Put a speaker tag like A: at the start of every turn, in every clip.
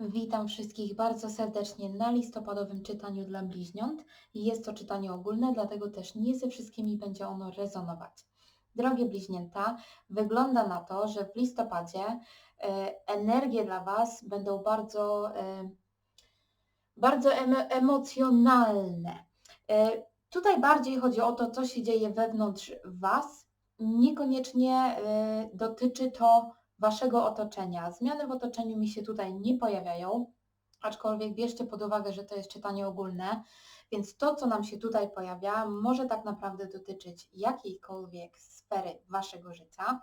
A: Witam wszystkich bardzo serdecznie na listopadowym czytaniu dla bliźniąt. Jest to czytanie ogólne, dlatego też nie ze wszystkimi będzie ono rezonować. Drogie bliźnięta, wygląda na to, że w listopadzie e, energie dla Was będą bardzo, e, bardzo emo- emocjonalne. E, tutaj bardziej chodzi o to, co się dzieje wewnątrz Was. Niekoniecznie dotyczy to Waszego otoczenia. Zmiany w otoczeniu mi się tutaj nie pojawiają, aczkolwiek bierzcie pod uwagę, że to jest czytanie ogólne, więc to, co nam się tutaj pojawia, może tak naprawdę dotyczyć jakiejkolwiek sfery Waszego życia.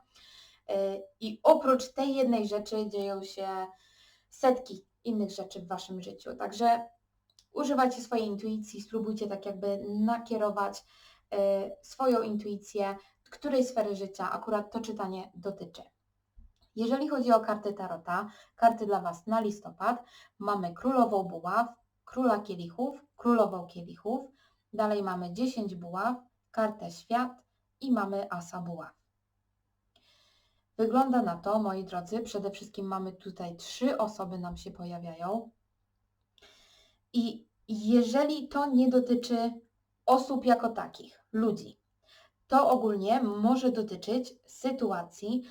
A: Yy, I oprócz tej jednej rzeczy dzieją się setki innych rzeczy w Waszym życiu. Także używajcie swojej intuicji, spróbujcie tak jakby nakierować yy, swoją intuicję, której sfery życia akurat to czytanie dotyczy. Jeżeli chodzi o karty Tarota, karty dla Was na listopad, mamy Królową Buław, Króla Kielichów, Królową Kielichów, dalej mamy 10 Buław, kartę Świat i mamy Asa Buław. Wygląda na to, moi drodzy, przede wszystkim mamy tutaj trzy osoby nam się pojawiają. I jeżeli to nie dotyczy osób jako takich, ludzi, to ogólnie może dotyczyć sytuacji,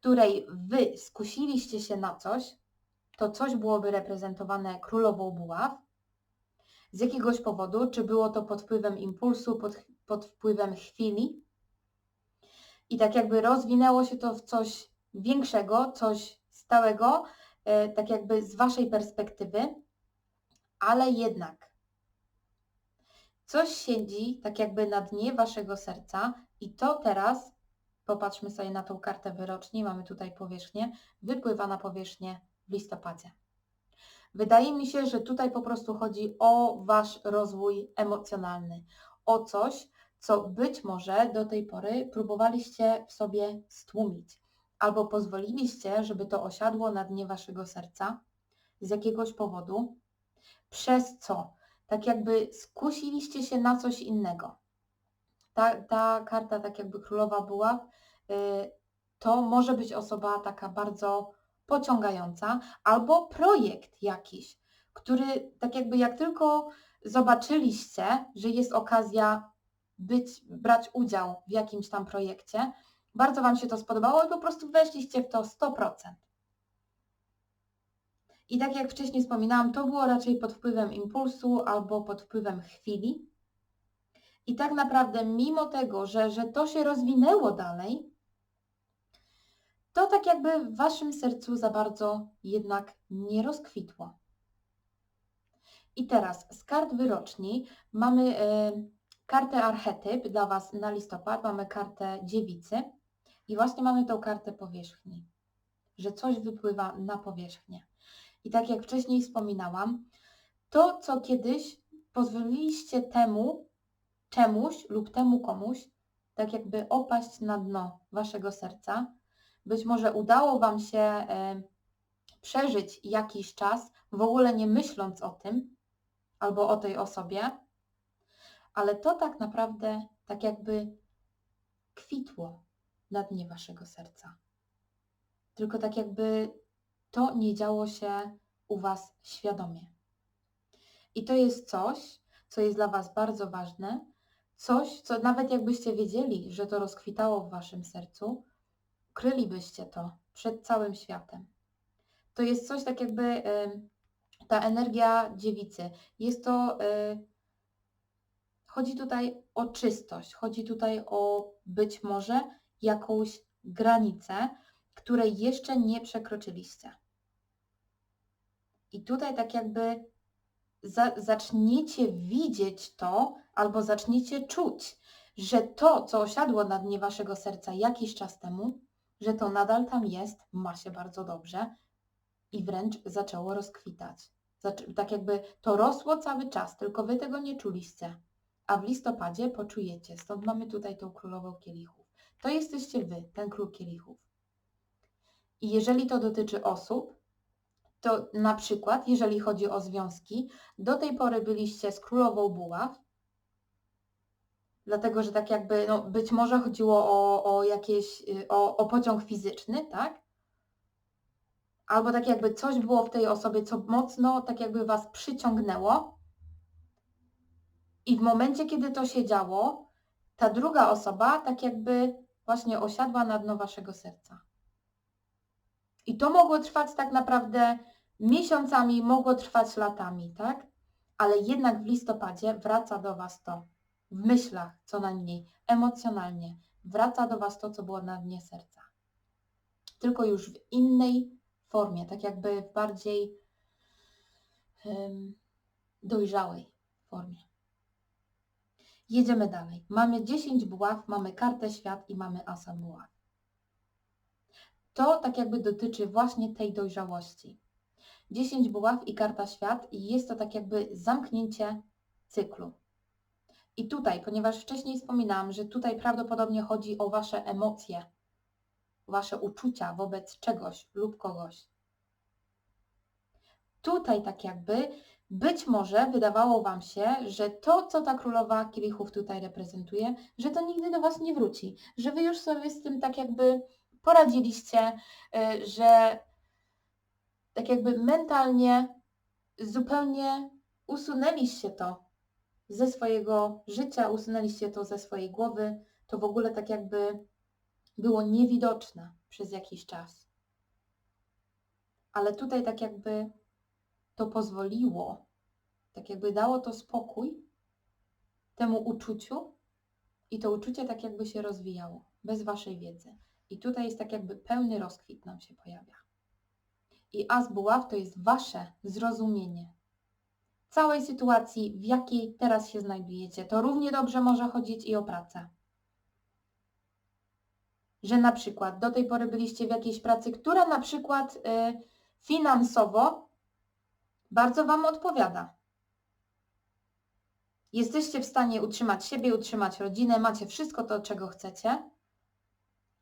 A: której wy skusiliście się na coś, to coś byłoby reprezentowane królową buław, z jakiegoś powodu, czy było to pod wpływem impulsu, pod, pod wpływem chwili, i tak jakby rozwinęło się to w coś większego, coś stałego, e, tak jakby z waszej perspektywy, ale jednak coś siedzi tak jakby na dnie waszego serca i to teraz Popatrzmy sobie na tą kartę wyroczni, mamy tutaj powierzchnię, wypływa na powierzchnię w listopadzie. Wydaje mi się, że tutaj po prostu chodzi o Wasz rozwój emocjonalny, o coś, co być może do tej pory próbowaliście w sobie stłumić, albo pozwoliliście, żeby to osiadło na dnie Waszego serca z jakiegoś powodu, przez co tak jakby skusiliście się na coś innego. Ta, ta karta, tak jakby królowa była, Y, to może być osoba taka bardzo pociągająca albo projekt jakiś, który tak jakby jak tylko zobaczyliście, że jest okazja być, brać udział w jakimś tam projekcie, bardzo Wam się to spodobało i po prostu weszliście w to 100%. I tak jak wcześniej wspominałam, to było raczej pod wpływem impulsu albo pod wpływem chwili. I tak naprawdę, mimo tego, że, że to się rozwinęło dalej, to tak jakby w waszym sercu za bardzo jednak nie rozkwitło. I teraz z kart wyroczni mamy y, kartę archetyp dla Was na listopad, mamy kartę dziewicy i właśnie mamy tą kartę powierzchni, że coś wypływa na powierzchnię. I tak jak wcześniej wspominałam, to co kiedyś pozwoliliście temu, czemuś lub temu komuś, tak jakby opaść na dno Waszego serca, być może udało Wam się e, przeżyć jakiś czas, w ogóle nie myśląc o tym albo o tej osobie, ale to tak naprawdę tak jakby kwitło na dnie Waszego serca. Tylko tak jakby to nie działo się u Was świadomie. I to jest coś, co jest dla Was bardzo ważne, coś, co nawet jakbyście wiedzieli, że to rozkwitało w Waszym sercu, krylibyście to przed całym światem. To jest coś tak jakby ta energia dziewicy. Jest to, y, chodzi tutaj o czystość, chodzi tutaj o być może jakąś granicę, której jeszcze nie przekroczyliście. I tutaj tak jakby za, zaczniecie widzieć to, albo zaczniecie czuć, że to, co osiadło na dnie waszego serca jakiś czas temu, że to nadal tam jest, ma się bardzo dobrze i wręcz zaczęło rozkwitać. Tak jakby to rosło cały czas, tylko wy tego nie czuliście. A w listopadzie poczujecie, stąd mamy tutaj tą królową kielichów. To jesteście wy, ten król kielichów. I jeżeli to dotyczy osób, to na przykład, jeżeli chodzi o związki, do tej pory byliście z królową buław, dlatego że tak jakby, no być może chodziło o, o jakieś, y, o, o pociąg fizyczny, tak? albo tak jakby coś było w tej osobie, co mocno tak jakby was przyciągnęło. I w momencie, kiedy to się działo, ta druga osoba tak jakby właśnie osiadła na dno waszego serca. I to mogło trwać tak naprawdę miesiącami, mogło trwać latami, tak? Ale jednak w listopadzie wraca do was to w myślach co najmniej, emocjonalnie wraca do was to, co było na dnie serca. Tylko już w innej formie, tak jakby w bardziej um, dojrzałej formie. Jedziemy dalej. Mamy 10 buław, mamy kartę świat i mamy asa buław. To tak jakby dotyczy właśnie tej dojrzałości. 10 buław i karta świat i jest to tak jakby zamknięcie cyklu. I tutaj, ponieważ wcześniej wspominałam, że tutaj prawdopodobnie chodzi o Wasze emocje, Wasze uczucia wobec czegoś lub kogoś. Tutaj tak jakby być może wydawało Wam się, że to, co ta królowa kielichów tutaj reprezentuje, że to nigdy do Was nie wróci, że Wy już sobie z tym tak jakby poradziliście, y, że tak jakby mentalnie zupełnie usunęliście to ze swojego życia, usunęliście to ze swojej głowy, to w ogóle tak jakby było niewidoczne przez jakiś czas. Ale tutaj tak jakby to pozwoliło, tak jakby dało to spokój temu uczuciu i to uczucie tak jakby się rozwijało, bez waszej wiedzy. I tutaj jest tak jakby pełny rozkwit nam się pojawia. I as buław to jest wasze zrozumienie całej sytuacji, w jakiej teraz się znajdujecie. To równie dobrze może chodzić i o pracę. Że na przykład do tej pory byliście w jakiejś pracy, która na przykład y, finansowo bardzo Wam odpowiada. Jesteście w stanie utrzymać siebie, utrzymać rodzinę, macie wszystko to, czego chcecie,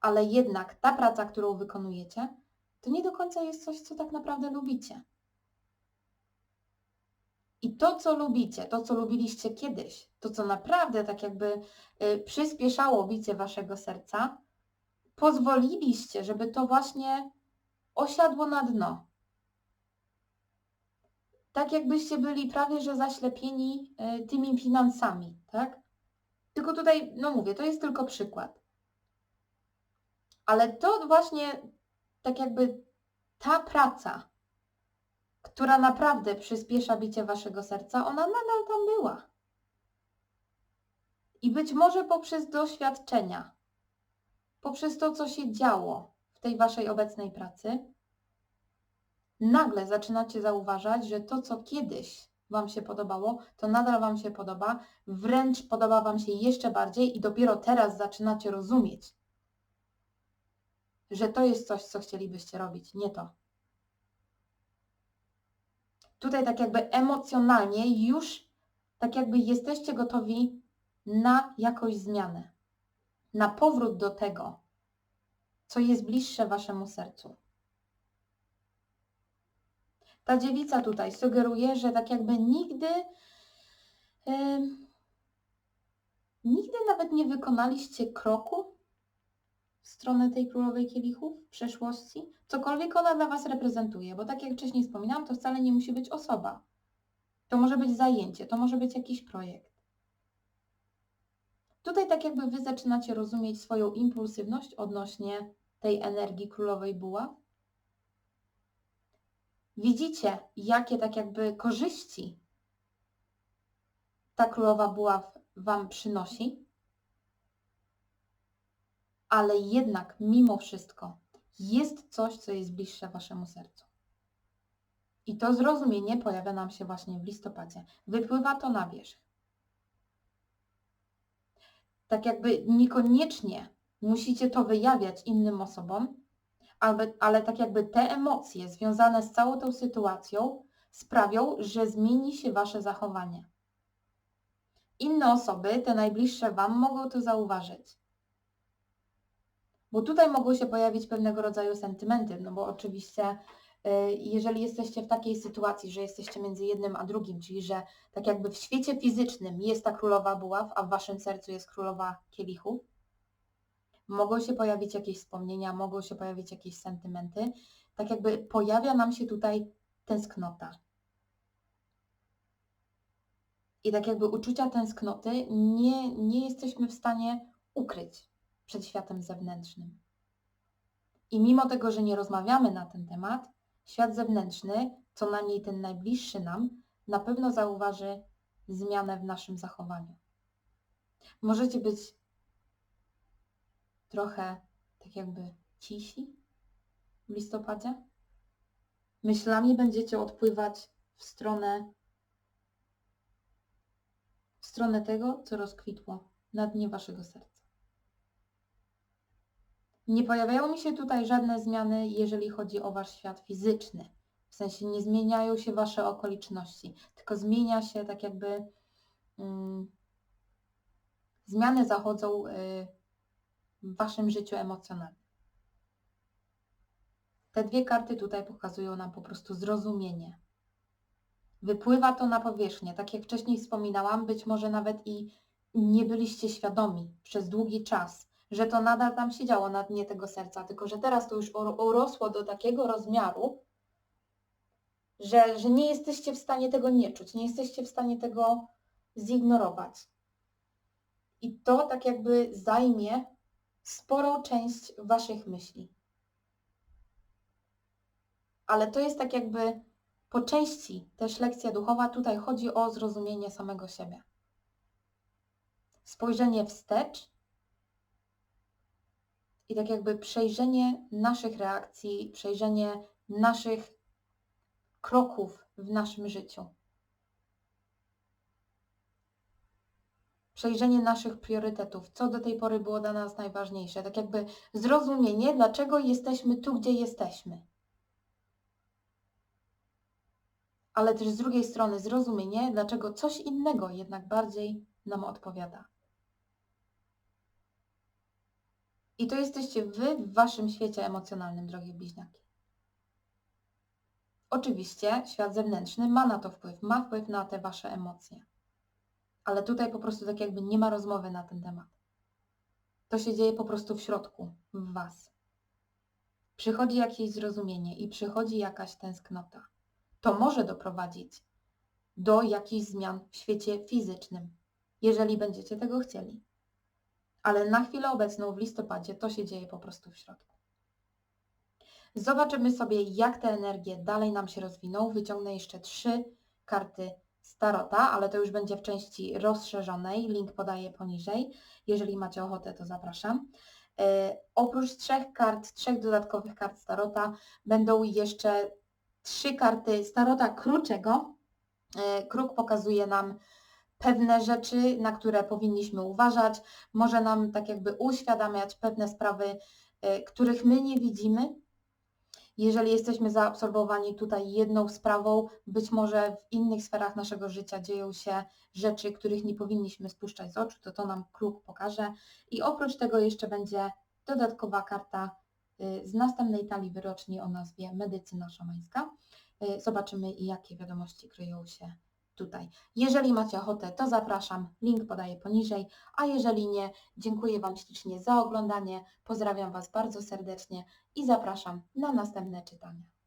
A: ale jednak ta praca, którą wykonujecie, to nie do końca jest coś, co tak naprawdę lubicie. I to, co lubicie, to, co lubiliście kiedyś, to, co naprawdę tak jakby y, przyspieszało bicie waszego serca, pozwoliliście, żeby to właśnie osiadło na dno. Tak jakbyście byli prawie że zaślepieni y, tymi finansami, tak? Tylko tutaj, no mówię, to jest tylko przykład. Ale to właśnie tak jakby ta praca, która naprawdę przyspiesza bicie waszego serca, ona nadal tam była. I być może poprzez doświadczenia, poprzez to, co się działo w tej waszej obecnej pracy, nagle zaczynacie zauważać, że to, co kiedyś Wam się podobało, to nadal Wam się podoba, wręcz podoba Wam się jeszcze bardziej i dopiero teraz zaczynacie rozumieć, że to jest coś, co chcielibyście robić, nie to tutaj tak jakby emocjonalnie już tak jakby jesteście gotowi na jakąś zmianę, na powrót do tego, co jest bliższe waszemu sercu. Ta dziewica tutaj sugeruje, że tak jakby nigdy, yy, nigdy nawet nie wykonaliście kroku stronę tej królowej kielichów w przeszłości, cokolwiek ona dla Was reprezentuje, bo tak jak wcześniej wspominałam, to wcale nie musi być osoba. To może być zajęcie, to może być jakiś projekt. Tutaj tak jakby Wy zaczynacie rozumieć swoją impulsywność odnośnie tej energii królowej buław. Widzicie, jakie tak jakby korzyści ta królowa buław Wam przynosi ale jednak mimo wszystko jest coś, co jest bliższe Waszemu sercu. I to zrozumienie pojawia nam się właśnie w listopadzie. Wypływa to na wierzch. Tak jakby niekoniecznie musicie to wyjawiać innym osobom, ale, ale tak jakby te emocje związane z całą tą sytuacją sprawią, że zmieni się Wasze zachowanie. Inne osoby, te najbliższe Wam, mogą to zauważyć. Bo tutaj mogą się pojawić pewnego rodzaju sentymenty, no bo oczywiście y, jeżeli jesteście w takiej sytuacji, że jesteście między jednym a drugim, czyli że tak jakby w świecie fizycznym jest ta królowa buław, a w waszym sercu jest królowa kielichów, mogą się pojawić jakieś wspomnienia, mogą się pojawić jakieś sentymenty. Tak jakby pojawia nam się tutaj tęsknota. I tak jakby uczucia tęsknoty nie, nie jesteśmy w stanie ukryć przed światem zewnętrznym. I mimo tego, że nie rozmawiamy na ten temat, świat zewnętrzny, co najmniej ten najbliższy nam, na pewno zauważy zmianę w naszym zachowaniu. Możecie być trochę tak jakby cisi w listopadzie. Myślami będziecie odpływać w stronę w stronę tego, co rozkwitło na dnie waszego serca. Nie pojawiają mi się tutaj żadne zmiany, jeżeli chodzi o wasz świat fizyczny. W sensie nie zmieniają się wasze okoliczności, tylko zmienia się tak jakby mm, zmiany zachodzą y, w waszym życiu emocjonalnym. Te dwie karty tutaj pokazują nam po prostu zrozumienie. Wypływa to na powierzchnię. Tak jak wcześniej wspominałam, być może nawet i nie byliście świadomi przez długi czas, że to nadal tam się działo na dnie tego serca, tylko że teraz to już uro- urosło do takiego rozmiaru, że, że nie jesteście w stanie tego nie czuć, nie jesteście w stanie tego zignorować. I to tak jakby zajmie sporą część waszych myśli. Ale to jest tak jakby po części też lekcja duchowa. Tutaj chodzi o zrozumienie samego siebie. Spojrzenie wstecz i tak jakby przejrzenie naszych reakcji, przejrzenie naszych kroków w naszym życiu. Przejrzenie naszych priorytetów, co do tej pory było dla nas najważniejsze. Tak jakby zrozumienie, dlaczego jesteśmy tu, gdzie jesteśmy. Ale też z drugiej strony zrozumienie, dlaczego coś innego jednak bardziej nam odpowiada. I to jesteście wy w waszym świecie emocjonalnym, drogie bliźniaki. Oczywiście świat zewnętrzny ma na to wpływ, ma wpływ na te wasze emocje. Ale tutaj po prostu tak jakby nie ma rozmowy na ten temat. To się dzieje po prostu w środku, w was. Przychodzi jakieś zrozumienie i przychodzi jakaś tęsknota. To może doprowadzić do jakichś zmian w świecie fizycznym, jeżeli będziecie tego chcieli. Ale na chwilę obecną w listopadzie to się dzieje po prostu w środku. Zobaczymy sobie, jak te energie dalej nam się rozwiną. Wyciągnę jeszcze trzy karty Starota, ale to już będzie w części rozszerzonej. Link podaję poniżej. Jeżeli macie ochotę, to zapraszam. E, oprócz trzech kart, trzech dodatkowych kart Starota, będą jeszcze trzy karty Starota Kruczego. E, Kruk pokazuje nam pewne rzeczy, na które powinniśmy uważać. Może nam tak jakby uświadamiać pewne sprawy, e, których my nie widzimy, jeżeli jesteśmy zaabsorbowani tutaj jedną sprawą, być może w innych sferach naszego życia dzieją się rzeczy, których nie powinniśmy spuszczać z oczu, to to nam kruk pokaże. I oprócz tego jeszcze będzie dodatkowa karta y, z następnej talii wyroczni o nazwie Medycyna Szamańska. Y, Zobaczymy, jakie wiadomości kryją się tutaj. Jeżeli macie ochotę, to zapraszam, link podaję poniżej, a jeżeli nie, dziękuję Wam ślicznie za oglądanie, pozdrawiam Was bardzo serdecznie i zapraszam na następne czytania.